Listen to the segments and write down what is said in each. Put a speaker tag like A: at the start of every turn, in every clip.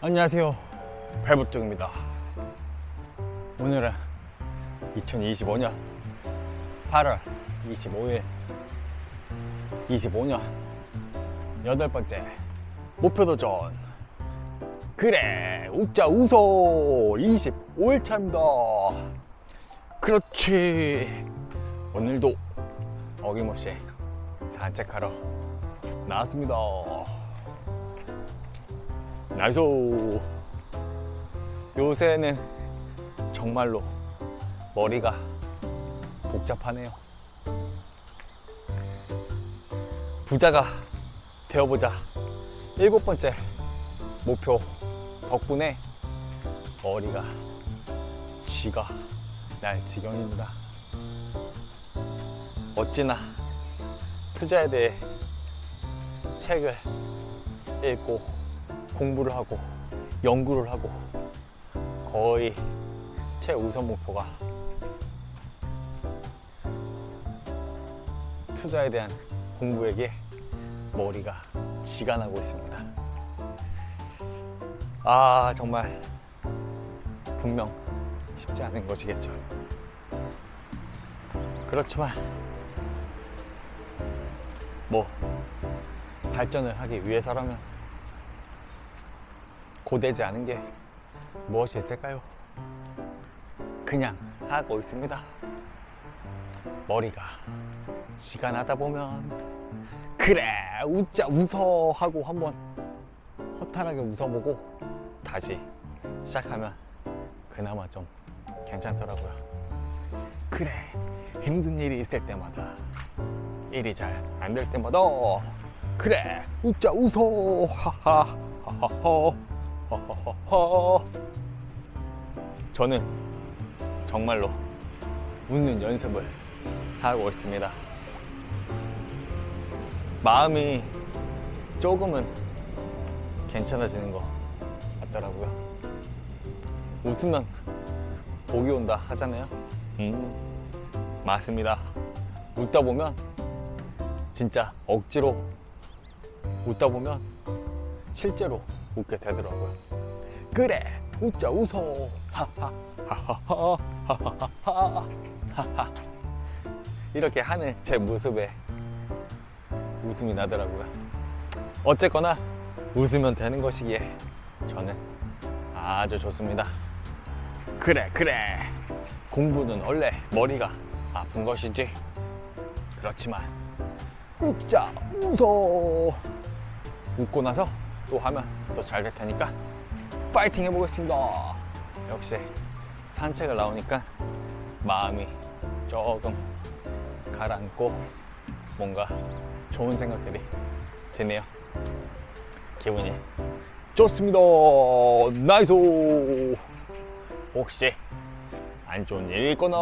A: 안녕하세요. 배부증입니다. 오늘은 2025년 8월 25일 25년 여덟 번째 목표 도전 그래 웃자 웃어 25일 차입니다. 그렇지. 오늘도 어김없이 산책하러 나왔습니다 나이스 요새는 정말로 머리가 복잡하네요. 부자가 되어보자. 일곱 번째 목표 덕분에 머리가 쥐가 날 지경입니다. 어찌나 투자에 대해 책을 읽고 공부를 하고 연구를 하고 거의 최우선 목표가 투자에 대한 공부에게 머리가 지가 나고 있습니다. 아 정말 분명 쉽지 않은 것이겠죠. 그렇지만 뭐 발전을 하기 위해서라면 고되지 않은 게 무엇이 있을까요? 그냥 하고 있습니다. 머리가 시간 하다 보면 그래 웃자 웃어 하고 한번 허탈하게 웃어보고 다시 시작하면 그나마 좀 괜찮더라고요. 그래 힘든 일이 있을 때마다 일이 잘 안 될 때마다 그래 웃자 웃어 하하 하하하 저는 정말로 웃는 연습을 하고 있습니다. 마음이 조금은 괜찮아지는 것 같더라고요. 웃으면 복이 온다 하잖아요. 음, 맞습니다. 웃다 보면 진짜 억지로 웃다 보면 실제로 웃게 되더라고요. 그래, 웃자 웃어. 하하 하하하 하하하 하하 이렇게 하는 제 모습에 웃음이 나더라고요. 어쨌거나 웃으면 되는 것이기에 저는 아주 좋습니다. 그래, 그래. 공부는 원래 머리가 아픈 것이지. 그렇지만 웃자, 웃어. 웃고 나서 또 하면 또 잘 될 테니까 파이팅 해보겠습니다. 역시 산책을 나오니까 마음이 조금 가라앉고 뭔가 좋은 생각들이 드네요. 기분이 좋습니다. 나이스. 혹시 안 좋은 일이 있거나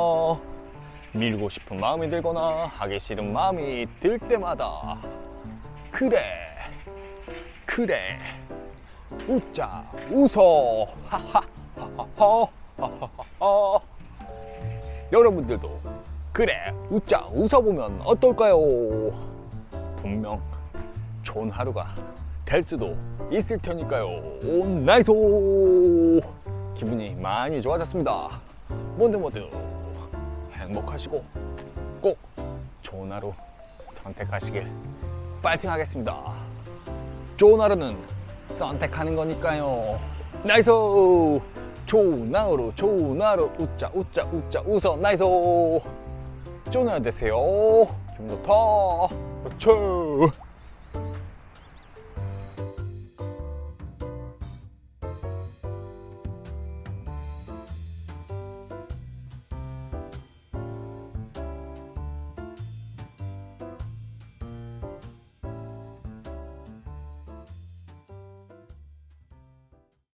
A: 밀고 싶은 마음이 들거나 하기 싫은 마음이 들 때마다 그래 그래 웃자 웃어 하하 하하하 하하하 여러분들도 그래 웃자 웃어보면 어떨까요? 분명 좋은 하루가 될 수도 있을 테니까요. 오, 나이스! 기분이 많이 좋아졌습니다. 모두 모두 행복하시고 꼭 좋은 하루 선택하시길 파이팅 하겠습니다. 좋은 하루는 선택하는 거니까요. 나이스! 좋은 하루, 웃자, 웃자, 웃자, 웃어, 나이스! 하루 되세요. 기분 좋다. 그렇죠.